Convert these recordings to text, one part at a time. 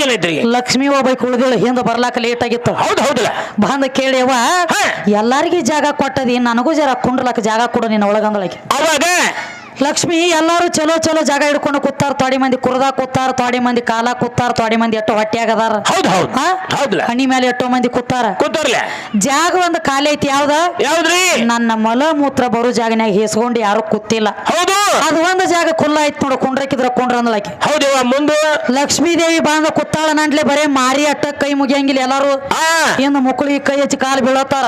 ಏನೈತ್ರಿ ಲಕ್ಷ್ಮಿ ಒಬ್ಬ ಕುಳ್ದಿಳು ಹಿಂದ ಬರ್ಲಾಕ ಲೇಟ್ ಆಗಿತ್ತು. ಹೌದ್ ಹೌದಲ್ಲ? ಬಂದ ಕೇಳಿಯವ ಹಾ. ಎಲ್ಲಾರ್ಗಿ ಜಾಗ ಕೊಟ್ಟದಿ ನನಗೂ ಜರ ಕುಂಡ್ಲಕ್ಕ ಜಾಗ ಕೊಡು ನಿನ್ನ ಒಳಗಂದಳಕ್ಕೆ ಅವಾಗ ಲಕ್ಷ್ಮಿ ಎಲ್ಲಾರು ಚಲೋ ಚಲೋ ಜಾಗ ಹಿಡ್ಕೊಂಡು ಕೂತಾರ ತೋಡಿ ಮಂದಿ ಕುರ್ದಾ ಕೂತಾರ ತೋಡಿ ಮಂದಿ ಕಾಲ ಕೂತಾರ ತೋಡಿ ಮಂದಿ ಎಷ್ಟೋ ಹೊಟ್ಟೆಯಾಗದಾರ ಹೌದ್ ಹೌದ್ ಹಾ? ಹೌದಲ್ಲ. ಹಣಿ ಮೇಲೆ ಎಷ್ಟೋ ಮಂದಿ ಕೂತಾರ. ಕೂತಾರ್ಲೆ? ಜಾಗ ಒಂದು ಖಾಲಿ ಐತಿ ಯಾವ್ದ? ಯಾವ್ದ್ರಿ? ನನ್ನ ಮಲ ಮೂತ್ರ ಬರೋ ಜಾಗನ್ಯಾಗ ಹೇಸ್ಕೊಂಡು ಯಾರು ಕೂತಿಲ್ಲ. ಹೌದು. ಅದು ಒಂದು ಜಾಗ ಖುಲ್ಲ ಐತಿ ನೋಡು ಕುಂಡ್ರಕ್ಕಿದ್ರ ಕುಂಡ್ರ ಅಂದಳಾಕಿ ಹೌದಿವ ಮುಂದೆ ಲಕ್ಷ್ಮೀ ದೇವಿ ಬಂದ ಕುತ್ತಾಳ ನಂಟ್ಲೆ ಬರೇ ಮಾರಿ ಅಟ್ಟ ಕೈ ಮುಗಿಯಂಗಿಲ್ಲ ಎಲ್ಲಾರು ಏನು ಇನ್ನು ಮುಕ್ಕಳಿಗೆ ಕೈ ಹಚ್ಚಿ ಕಾಲು ಬೀಳತ್ತಾರ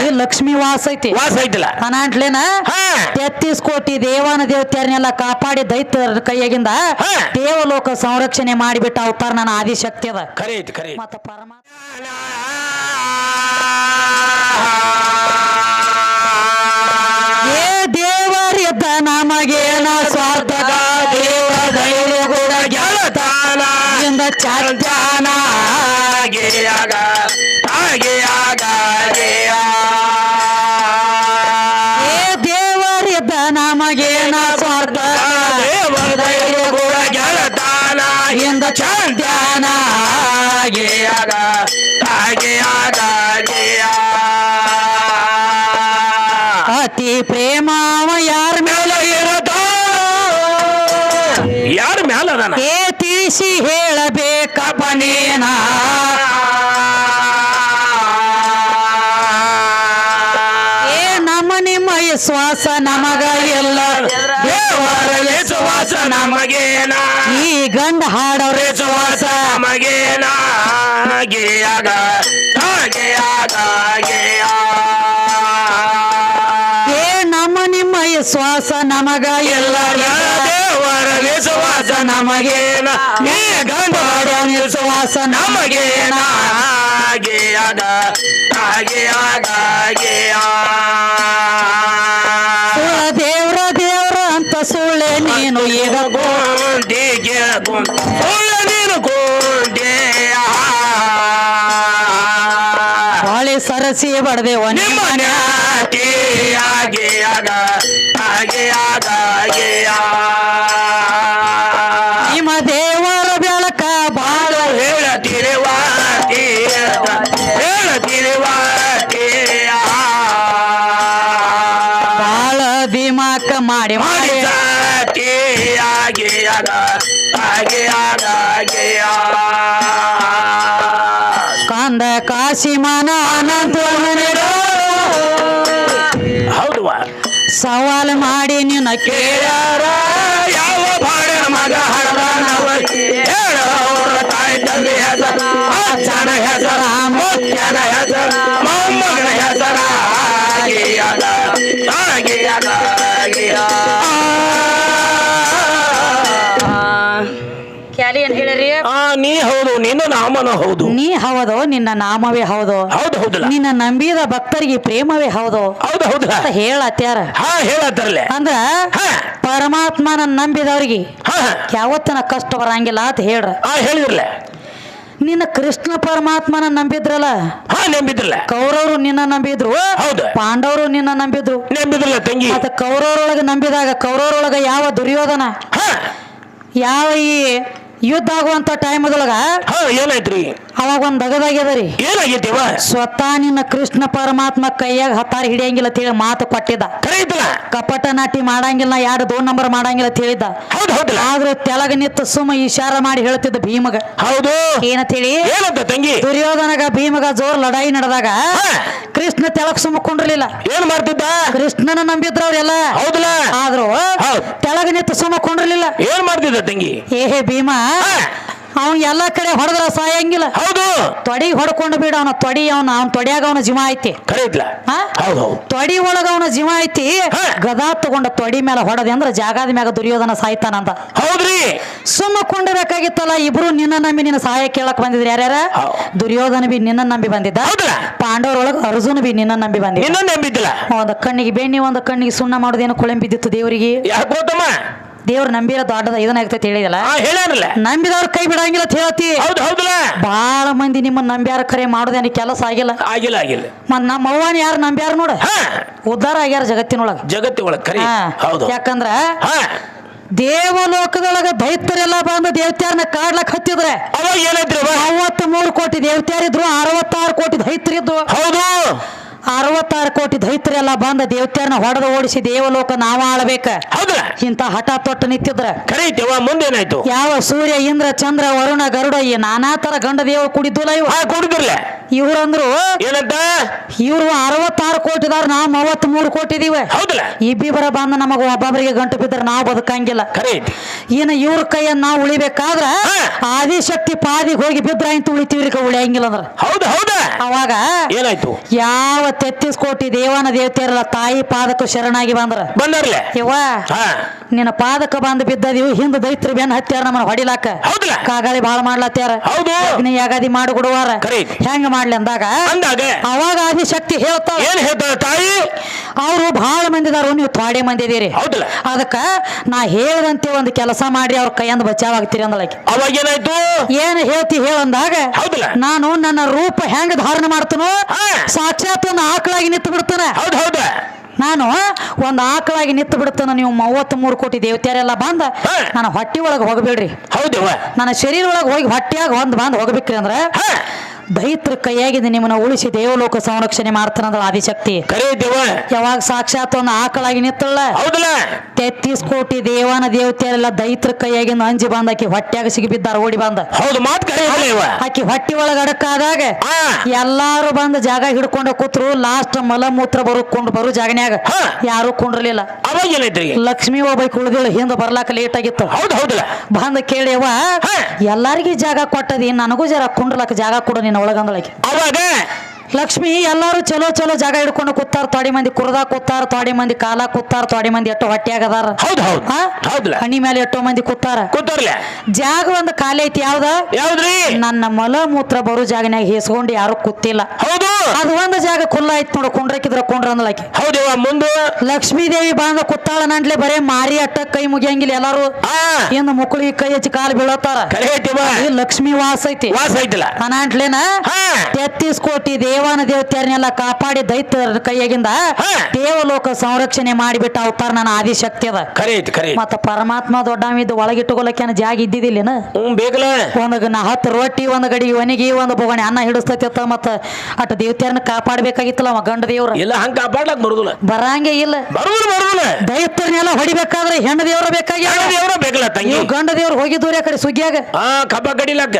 ಈ ಲಕ್ಷ್ಮಿ ವಾಸ ಐತಿ ವಾಸ ಐತಿಲ್ಲ ಅನಾಂಟ್ಲೇನ ತೆತ್ತೀಸ್ ಕೋಟಿ ದೇವಾನ ದೇವತೆಯರನ್ನೆಲ್ಲ ಕಾಪಾಡಿ ದೈತ್ಯರ ಕೈಯಾಗಿಂದ. ದೇವಲೋಕ ಸಂರಕ್ಷಣೆ ಮಾಡಿಬಿಟ್ಟ ಅವತಾರ ನನ್ನ ಆದಿಶಕ್ತಿ ಅದ ಕರೆ ಐತಿ ಕರೆ ಮತ್ತ ಪರಮಾತ್ಮ ಅದಾನ ಏ ತಿಳಿಸಿ ಹೇಳಬೇಕಪ್ಪ ನೀನ ಏ ನಮ್ಮ ನಿಮ್ಮ ವಿಶ್ವಾಸ ನಮಗ ಎಲ್ಲ. ದೇವರ ವಿಶ್ವಾಸ ನಮಗೇನ? ಈ ಗಂಡ ಹಾಡವ್ರೆ. ವಿಶ್ವಾಸ ನಮಗೇನ. ಏ ನಮ್ಮ ನಿಮ್ಮ ವಿಶ್ವಾಸ ನಮಗ ಇಲ್ಲ ವಿಶ್ವಾಸ ನಮಗೇನ ನೀ ಗಂಡ ನಿಲ್ಸುವಾಸ ನಮಗೇನ ಆಗಿಯಾಗ ಆಗಿಯಾಗ ಆಗಿಯ. ಸುಳ್ಳ ದೇವ್ರ ದೇವ್ರ ಅಂತ ಸುಳ್ಳೆ ನೀನು ಈಗ ಗೊಂಡಿಗೆ ಗೊಂಡ್ ಸುಳ್ಳ ನೀನು ಗೊಂಡೆಯ. ಬಾಳೆ ಸರಸಿ ಬಡದೇವ ನಿಮ್ಮ ಆಗ ಆಗಿಯಾಗ ಹಾಗೆ ಆಗಾಗೆ ನಿಮ್ಮ ಕಂದ ಕಾಶಿ ಮನ ಅನಂತ ಹೌದುವ ಸವಾಲ್ ಮಾಡಿ ನಿನ್ನ ಕೇಳ ನೀ ಹೌದು ನಿನ್ನ ನಾಮನ ಹೌದು. ನೀ ಹೌದು ನಿನ್ನ ನಾಮವೇ ಹೌದು. ಹೌದು ಹೌದಲ್ಲ? ನಿನ್ನ ನಂಬಿದ ಭಕ್ತರಿಗೆ ಪ್ರೇಮವೇ ಹೌದು. ಹೌದು ಹೌದಲ್ಲ? ಅಂತ ಹೇಳತ್ಯಾರ. ಹಾ ಹೇಳತ್ತರ್ಲೆ ಅಂದ್ರ ಹಾ. ಪರಮಾತ್ಮನ ನಂಬಿದವ್ರಿಗೆ ಹಾ. ಯಾವತ್ತನ ಕಷ್ಟ ಬರಂಗಿಲ್ಲ ಅಂತ ಹೇಳ್ರ. ಹಾ ಹೇಳಿದ್ರಲ್ಲ? ನಿನ್ನ ಕೃಷ್ಣ ಪರಮಾತ್ಮನ ನಂಬಿದ್ರಲ್ಲ? ಹಾ ನಂಬಿದ್ರಲ್ಲ. ಕೌರವರು ನಿನ್ನ ನಂಬಿದ್ರು. ಹೌದು. ಪಾಂಡವರು ನಿನ್ನ ನಂಬಿದ್ರು. ನಂಬಿದ್ರಲ್ಲ ತಂಗಿ? ಮತ್ತ ಕೌರವರೊಳಗ ನಂಬಿದಾಗ ಕೌರವರೊಳಗ ಯಾವ ದುರ್ಯೋಧನ? ಹಾ. ಯಾವ ಈ ಯುದ್ಧ ಆಗುವಂತ ಟೈಮ್ ಏನಾಯ್ತ್ರಿ? ಅವಾಗ ಒಂದ್ ದಗದಾಗ್ಯದರಿ ಏನಾಗೈತಿವ ಸ್ವತಃ ನಿನ್ನ ಕೃಷ್ಣ ಪರಮಾತ್ಮ ಕೈಯಾಗ ಹತ್ತಾರ ಹಿಡಿಯಂಗಿಲ್ಲ ಅಂತ ಹೇಳಿ ಮಾತು ಕೊಟ್ಟಿದ್ದ. ಕಪಟ ನಾಟಿ ಮಾಡಂಗಿಲ್ಲ ಯಾರು ದೋ ನಂಬರ್ ಮಾಡಂಗಿಲ್ಲ ಅಂತ ಹೇಳಿದ್ದ. ಹೌದು ಹೌದಲ್ಲ? ಆದ್ರೆ ತೆಳಗ ನಿತ್ತ ಸುಮ್ಮ ಇಶಾರ ಮಾಡಿ ಹೇಳ್ತಿದ್ದ ಭೀಮಗ. ಹೌದು. ಏನಂತ ಹೇಳಿ? ಏನಂತ ತಂಗಿ? ದುರ್ಯೋಧನಗ ಭೀಮಗ ಜೋರ್ ಲಡಾಯಿ ನಡೆದಾಗ. ಕೃಷ್ಣ ತೆಳಗ್ ಸುಮ್ಮಕೊಂಡಿರ್ಲಿಲ್ಲ ಏನ್ ಮಾಡ್ತಿದ್ದ? ಕೃಷ್ಣನ ನಂಬಿದ್ರ ಅವ್ರೆಲ್ಲ ಹೌದಲ್ಲ? ಆದ್ರೂ ತೆಳಗ ತೆಳಗ ಸುಮ್ಮ ಕುಂಡ್ರಲಿಲ್ಲ. ಏನ್ ಮಾಡ್ತಿದ್ದ ತಂಗಿ? ಏಹೇ ಭೀಮ. ಅವನ್ ಎಲ್ಲ ಕಡೆ ಹೊಡೆದ್ರ ಸಾಯಂಗಿಲ್ಲ. ಹೌದು. ತೊಡಿ ಹೊಡ್ಕೊಂಡು ಬಿಡ ಅವನ ತೊಡಿ ಅವನ ಅವ್ನ ತೊಡಿಯಾಗ ಅವನ ಜೀವ ಐತಿ. ಕರೆ ಹಾ? ಹೌದು ಹೌದು. ತೊಡಿ ಒಳಗ ಅವನ ಜೀವ ಐತಿ. ಹಾ. ಗದಾ ತಗೊಂಡ ತೊಡಿ ಮೇಲೆ ಹೊಡೆದೆ ಅಂದ್ರ ಜಾಗದ ಮ್ಯಾಗ ದುರ್ಯೋಧನ ಸಾಯ್ತಾನಂತ. ಹೌದ್ರಿ. ಸುಮ್ಮ ಕೊಂಡಿರಬೇಕಾಗಿತ್ತಲ್ಲ ಇಬ್ರು ನಿನ್ನ ನಂಬಿ ನಿನ್ನ ಸಹಾಯ ಕೇಳಕ್ ಬಂದಿದ್ರು ಯಾರ್ಯಾರ. ದುರ್ಯೋಧನ ಬಿ ನಿನ್ನ ನಂಬಿ ಬಂದಿದ್ದ. ಹೌದಾ? ಪಾಂಡವರೊಳಗ ಅರ್ಜುನ ಬಿ ನಿನ್ನ ನಂಬಿ ಬಂದಿದ್ದ. ನಿನ್ನ ನಂಬಿದ್ದಿಲ್ಲ? ಒಂದ್ ಕಣ್ಣಿಗೆ ಬೆಣ್ಣಿ ಒಂದು ಕಣ್ಣಿಗೆ ಸುಣ್ಣ ಮಾಡೋದೇನು ಕೊಳಂಬಿದ್ದಿತ್ತು ದೇವರಿಗೆ? ಯಾಕೋತಮ್ಮ ದೇವ್ರ ನಂಬಿರ ದೊಡ್ಡದ ಇದನ್ನಾಗ್ತೈತಿ ಹೇಳಿದಲ್ಲ? ಹಾ ಹೇಳ್ಯಾರಲ್ಲ ನಂಬಿದವ್ರ ಕೈ ಬಿಡಂಗಿಲ್ಲ ಅಂತ ಹೇಳ್ತಿ ಹೌದು ಹೌದಲ್ಲ. ಬಾಳ ಮಂದಿ ನಿಮ್ಮ ನಂಬ್ಯಾರ ಕರೆ ಮಾಡೋದೇನು ಕೆಲಸ ಆಗಿಲ್ಲ. ಆಗಿಲ್ಲ ಆಗಿಲ್ಲ. ಮತ್ ನಮ್ಮ ಅವ್ವನ ಯಾರು ನಂಬ್ಯಾರ ನೋಡ. ಉದ್ಧಾರ ಆಗ್ಯಾರ ಜಗತ್ತಿನೊಳಗ ಜಗತ್ತಿನೊಳಗ ಹಾ. ಹೌದು. ಯಾಕಂದ್ರ ದೇವಲೋಕದೊಳಗ ದೈತ್ಯರೆಲ್ಲ ಬಂದು ದೇವತ್ಯಾರನ್ನ ಕಾಡ್ಲಕ್ ಹತ್ತಿದ್ರೆ ಅವಾಗ ಮೂರು ಕೋಟಿ ದೇವತ್ಯಾರಿದ್ರು ಅರವತ್ತಾರು ಕೋಟಿ ದೈತ್ಯರಿದ್ರು. ಹೌದು. ಅರವತ್ತಾರು ಕೋಟಿ ದೈತ್ಯರೆಲ್ಲ ಬಂದ ದೇವತೆಯನ್ನ ಹೊಡೆದು ಓಡಿಸಿ ದೇವಲೋಕ ನಾವ ಆಳ್ಬೇಕ. ಇಂತ ಹಠ ತೊಟ್ಟು ನಿಂತಿದ್ರ. ಮುಂದೇನಾಯ್ತು ಯಾವ ಸೂರ್ಯ ಇಂದ್ರ ಚಂದ್ರ ವರುಣ ಗರುಡ ಈ ನಾನಾ ತರ ಗಂಡ ದೇವ ಕುಡಿದಿಲ್ಲ ಇವ? ಆ ಕೊಡುದಿರ್ಲ ಇವ್ರಂದ್ರು ಏನಂತ? ಇವ್ರು ಅರವತ್ತಾರು ಕೋಟಿದಾರ ನಾವ್ ಮೂವತ್ತ್ ಮೂರು ಕೋಟಿ ಇದೀವ. ಹೌದಲ್ಲ. ಇಬ್ಬಿಬ್ಬರ ಬಂದ ನಮಗ ಒಬ್ಬೊಬ್ಬರಿಗೆ ಗಂಟು ಬಿದ್ರ ನಾವು ಬದುಕಂಗಿಲ್ಲ. ಇನ್ನು ಇವ್ರ ಕೈಯನ್ನ ನಾವು ಉಳಿಬೇಕಾದ್ರ. ಆದಿಶಕ್ತಿ ಪಾದಿಗೆ ಹೋಗಿ ಬಿದ್ರ ಅಂತ ಉಳಿತೀವ್ರಿ ಉಳಿಯಂಗಿಲ್ಲ ಅಂದ್ರ. ಹೌದು ಹೌದು. ಅವಾಗ ಏನಾಯ್ತು? ಯಾವ ತೆತ್ತಿಸ್ ಕೋಟಿ ದೇವಾನ ದೇವತೆಯರಲ್ಲ ತಾಯಿ ಪಾದಕ ಶರಣಾಗಿ ಬಂದ್ರ. ಬಂದ್ರೆ ಇವ ನಿನ್ನ ಪಾದಕ ಬಂದು ಬಿದ್ದದಿವು ಹಿಂದ ದೈತ್ರ ಬೆನ್ ಹತ್ಯಾರ ನಮ್ಮನ್ನ ಹೊಡಿಲಾಕ. ಕಾಗಾಳಿ ಬಾಳ ಮಾಡ್ಲತ್ಯಾರ. ಹೌದು. ಅಗ್ನಿ ಯಾಗಾದಿ ಮಾಡಿ ಕೊಡುವಾರ. ಹೆಂಗ ಮಾಡ್ಲಿ ಅಂದಾಗ? ಅವಾಗ ಆದಿಶಕ್ತಿ ಹೇಳ್ತಾವ ಏನ್ ಹೇಳ್ತಾಳ ತಾಯಿ? ಅವರು ಬಹಳ ಮಂದಿದಾರು ನೀವು ಥಾಡೆ ಮಂದಿ ಇದೀರಿ. ಅದಕ್ಕ ನಾ ಹೇಳದಂತೆ ಒಂದು ಕೆಲಸ ಮಾಡಿ ಅವ್ರ ಕೈಯಿಂದ ಬಚಾವಾಗ್ತೀರಿ ಆಗ್ತೀರಿ ಅವಾಗ ಏನಾಯ್ತು? ಏನ್ ಹೇಳ್ತಿ ಹೇಳಂದಾಗ ನಾನು ನನ್ನ ರೂಪ ಹೆಂಗ ಧಾರಣೆ ಮಾಡ್ತನೋ. ಸಾಕ್ಷಾತ್ ಒಂದು ಆಕಳಾಗಿ ನಿಂತು ಬಿಡ್ತಾನ. ಹೌದು ಹೌದಾ. ನಾನು ಒಂದು ಆಕಳಾಗಿ ನಿಂತು ಬಿಡ್ತಾನ. ನೀವು ಮೂವತ್ತ್ ಮೂರು ಕೋಟಿ ದೇವತೆಯರೆಲ್ಲ ಬಂದ ನಾನು ಹೊಟ್ಟೆ ಒಳಗೆ ಹೋಗಬೇಡ್ರಿ. ಹೌದು ನನ್ನ ಶರೀರ ಒಳಗೆ ಹೋಗಿ ಹೊಟ್ಟಿಯಾಗ ಒಂದು ಬಂದು ಹೋಗ್ಬೇಕ್ರಿ ಅಂದ್ರ ದೈತ್ರ ಕೈಯಾಗಿದ್ದು ನಿಮ್ಮನ್ನ ಉಳಿಸಿ ದೇವಲೋಕ ಸಂರಕ್ಷಣೆ ಮಾಡ್ತಾನಂದ್ರ ಆದಿಶಕ್ತಿ. ಯಾವಾಗ ಸಾಕ್ಷಾತ್ ಒಂದು ಆಕಳಾಗಿ ನಿಂತಳ ಹೌದಲ್ಲ. ತೆತ್ತೀಸ್ ಕೋಟಿ ದೇವಾನ ದೇವತೆಲ್ಲ ದೈತ್ರ ಕೈಯಾಗಿ ಅಂಜಿ ಬಂದ ಆಕಿ ಹೊಟ್ಯಾಗ ಸಿಗಿ ಬಿದ್ದಾರ ಓಡಿ ಬಂದ. ಹೌದು ಮಾತು ಕರೆ ಆಕಿ ಹೊಟ್ಟಿ ಒಳಗ ಅಡಕಾದಾಗ ಎಲ್ಲಾರು ಬಂದ ಜಾಗ ಹಿಡ್ಕೊಂಡ ಕೂತ್ರು ಲಾಸ್ಟ್ ಮಲಮೂತ್ರ ಬರುಕೊಂಡು ಬರು ಜಾಗನ್ಯಾಗ. ಯಾರು ಕುಂಡ್ರಲಿಲ್ಲ. ಲಕ್ಷ್ಮಿ ಒಬ್ಬ ಉಳಿದಿಳು ಹಿಂದ ಬರ್ಲಾಕ ಲೇಟ್ ಆಗಿತ್ತು. ಬಂದ ಕೇಳಿವ ಎಲ್ಲಾರಿಗಿ ಜಾಗ ಕೊಟ್ಟದಿ ನನಗೂ ಜರ ಕುಂಡ್ರಲಕ್ಕ ಜಾಗ ಕೊಡು ನಿನ್ನ ಒಳಗಂದಳಕ್ಕೆ ಅವಾಗ ಲಕ್ಷ್ಮಿ ಎಲ್ಲಾರು ಚಲೋ ಚಲೋ ಜಾಗ ಹಿಡ್ಕೊಂಡು ಕೂತಾರ ತೋಡಿ ಮಂದಿ ಕುರ್ದ ಕೂತಾರ ತೋಡಿ ಮಂದಿ ಕಾಲ ಕೂತಾರ ತೋಡಿ ಮಂದಿ ಎಷ್ಟೋ ಹೊಟ್ಯಾಗದಾರ. ಹೌದು ಹೌದು ಹಾ? ಹಣಿ ಮೇಲೆ ಎಷ್ಟೋ ಮಂದಿ ಕೂತಾರ. ಕೂತಾರ್ಲೆ? ಜಾಗ ಒಂದು ಖಾಲಿ ಐತಿ ಯಾವ್ದ? ಯಾವ್ದ್ರಿ? ನನ್ನ ಮಲ ಮೂತ್ರ ಬರೋ ಜಾಗನ್ಯಾಗ ಹೇಸ್ಕೊಂಡು ಯಾರು ಕೂತಿಲ್ಲ. ಹೌದು. ಅದು ಒಂದು ಜಾಗ ಕುಲ್ಲ ಐತಿ ನೋಡು ಕುಂಡ್ರಕ್ಕಿದ್ರ ಕುಂಡ್ರ ಅಂದ್ಲಾಕಿ. ಮುಂದೆ? ಲಕ್ಷ್ಮೀ ದೇವಿ ಬಂದ ಕುತ್ತಾಳ ನಂಟ್ಲೆ ಬರೇ ಮಾರಿ ಅಟ್ಟ ಕೈ ಮುಗಿಯಂಗಿಲ್ಲ ಎಲ್ಲಾರು. ಆ ಇನ್ನು ಮುಕ್ಕಳಿಗೆ ಕೈ ಹಚ್ಚಿ ಕಾಲು ಬೀಳತ್ತಾರ ಈ ಲಕ್ಷ್ಮಿ ವಾಸ ಐತಿ. ವಾಸ ಐತಿಲ್ಲ. ಅನಾಂಟ್ಲೇನ ಹಾ. ತೆತ್ತೀಸ್ ಕೋಟಿ ದೇವಾನ ದೇವತೆಯರನ್ನೆಲ್ಲ ಕಾಪಾಡಿ ದೈತ್ಯರ ಕೈಯಾಗಿಂದ ದೇವಲೋಕ ಸಂರಕ್ಷಣೆ ಮಾಡಿಬಿಟ್ಟ ಅವತಾರ ನನ್ನ ಆದಿಶಕ್ತಿ ಅದ. ಖರೆ ಐತಿ ಖರೆ ಐತಿ. ಮತ್ತ ಪರಮಾತ್ಮ ದೊಡ್ಡವಿದ್ದು ಒಳಗಿಟ್ಟುಕೊಳ್ಳಕೇನ ಜಾಗ ಇದ್ದಿದ್ದಿಲ್ಲೇನ ಹ್ಮ್ ಬೇಕಲ್ಲ. ಒಂದ್ ನಾ ಹತ್ತು ರೊಟ್ಟಿ ಒಂದ್ ಗಡಿ ಒಣಗಿ ಒಂದು ಬೋಗಣಿ ಅನ್ನ ಹಿಡಿಸ್ತೈತಿ ಮತ್ತ ಅಟ್ ದೇವತೆಯರನ್ನ ಕಾಪಾಡ್ಬೇಕಾಗಿತ್ತಲ್ಲ ಅವ ಗಂಡ ದೇವ್ರ. ಇಲ್ಲ ಹಂಗ ಕಾಪಾಡ್ಲಕ್ ಬರುದಿಲ್ಲ. ಬರಂಗೆ ಇಲ್ಲ. ಬರುದಿಲ್ಲ ಬರುದಿಲ್ಲ. ದೈತ್ಯರನ್ನೆಲ್ಲ ಹೊಡಿಬೇಕಾದ್ರೆ ಹೆಣ್ಣು ದೇವ್ರ ಬೇಕಾಗಿ ದೇವ್ರ ಬೇಕಲ್ಲ ತಂಗಿ? ಇವ್ ಗಂಡ ದೇವ್ರ ಹೋಗಿದ್ದೂರಿ ಆ ಕಡೆ ಸುಗ್ಗಿಯಾಗ ಕಬ್ಬ ಕಡಿಲಕ್ಕ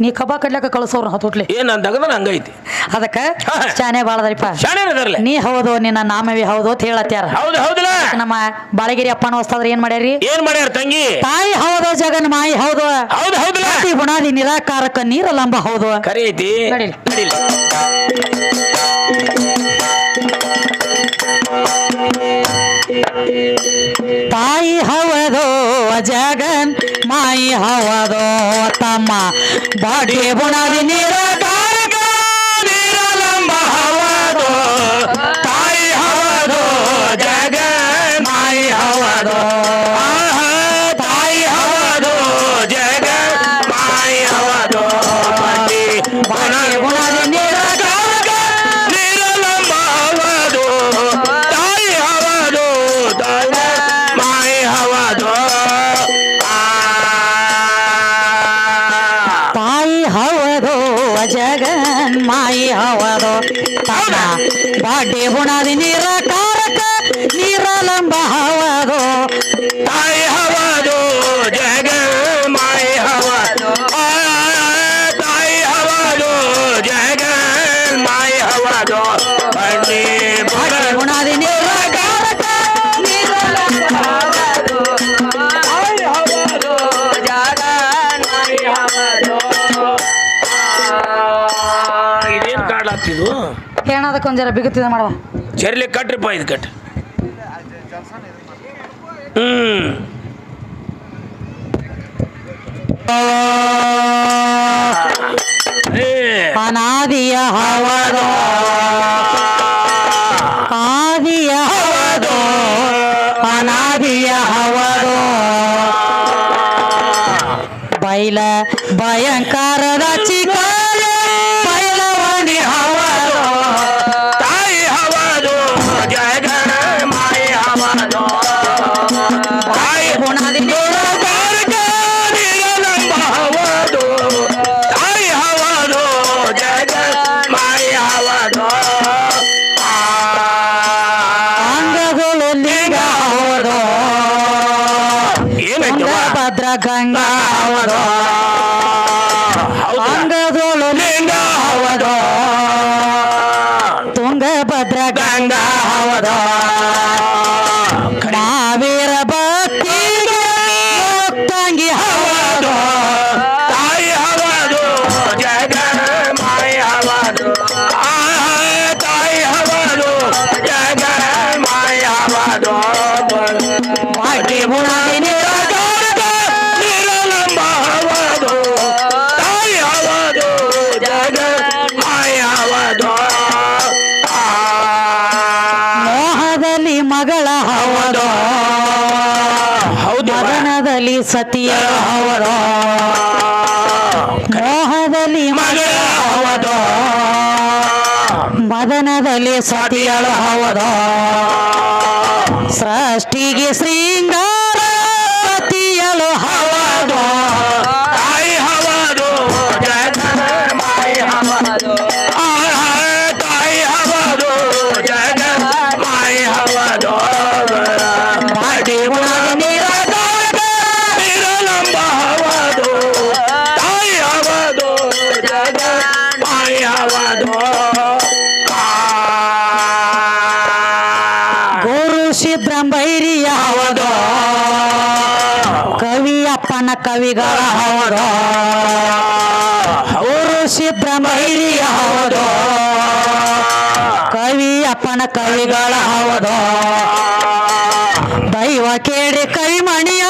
ನೀ ಕಬ್ಬ ಕಡ್ಲಕ್ಕ ಕಳ್ಸೋರು ಹತ್ತುಟ್ಲಿ ಏನ್ ಅಂದಾಗ ತೆಗದ್ರ ಹಂಗೈತಿ. ಅದಕ್ಕ ಶಾಣೆ ಶಾನೆ ಬಾಳದರಿಪ್ಪ. ಶಾಣೆ ಅದರ್ಲೆ. ನೀ ಹೌದು ನಿನ್ನ ನಾಮವಿ ಹೌದು ಅಂತ ಹೇಳತ್ಯಾರ. ಹೌದು ಹೌದಲ್ಲ. ನಮ್ಮ ಬಾಳಗಿರಿ ಅಪ್ಪನ ಹೊಸ್ತಾದ್ರ ಏನ್ ಮಾಡ್ಯಾರಿ? ಏನ್ ಮಾಡ್ಯಾರ ತಂಗಿ? ತಾಯಿ ಹೌದು ಜಗನ್ ಮಾಯಿ ಹೌದು. ಹೌದು ಹೌದಲ್ಲ. ಜಾತಿ ಬುಣಾದಿ ನಿರಾಕಾರಕ್ಕ ನೀರ ಲಂಬ ಹೌದು. ಕರೀತಿ ಐತಿ. ನಡೀಲಿ. ನಡೀಲಿ. ತಾಯಿ ಹವದೋ ಜಗನ್ ಮಾಯಿ ಹವದೋ ತಮ್ಮ. ಬಾಡಿ ಬುಣಾದಿ ನಿರಾಕಾರಕ್ಕ ತಮ್ಮ ಬಾಡಿ ಬುಣಾದಿ ಏನದಕ್ಕೊಂದ್ ಜರ ಬಿಗುತ್ತಿದೆ ಮಾಡುವ ಜರ್ಲಿ ಕಟ್ರಿಪ್ಪ ಇದು ಕಟ್ ಹ್ಮ್. ಅನಾದಿಯ ಹವದು ಮೋಹದಲ್ಲಿ ಮಗಳ ಹೌದು. ಮದನದಲ್ಲಿ ಸತಿಯ ಹೌದು ಮೋಹದಲ್ಲಿ ಮಗಳ ಮದನದಲ್ಲಿ ಸತಿಯಳ ಹೌದು ಸೃಷ್ಟಿಗೆ ಶೃಂಗಾರ ಕವಿಗಳ ಹೌದು ಗುರು ಸಿದ್ರಂಬೈರಿಯ ಕವಿ ಅಪ್ಪನ ಕವಿಗಳ ಹೌದು ದೈವ ಕೇಳಿ ಕವಿಮಣಿಯ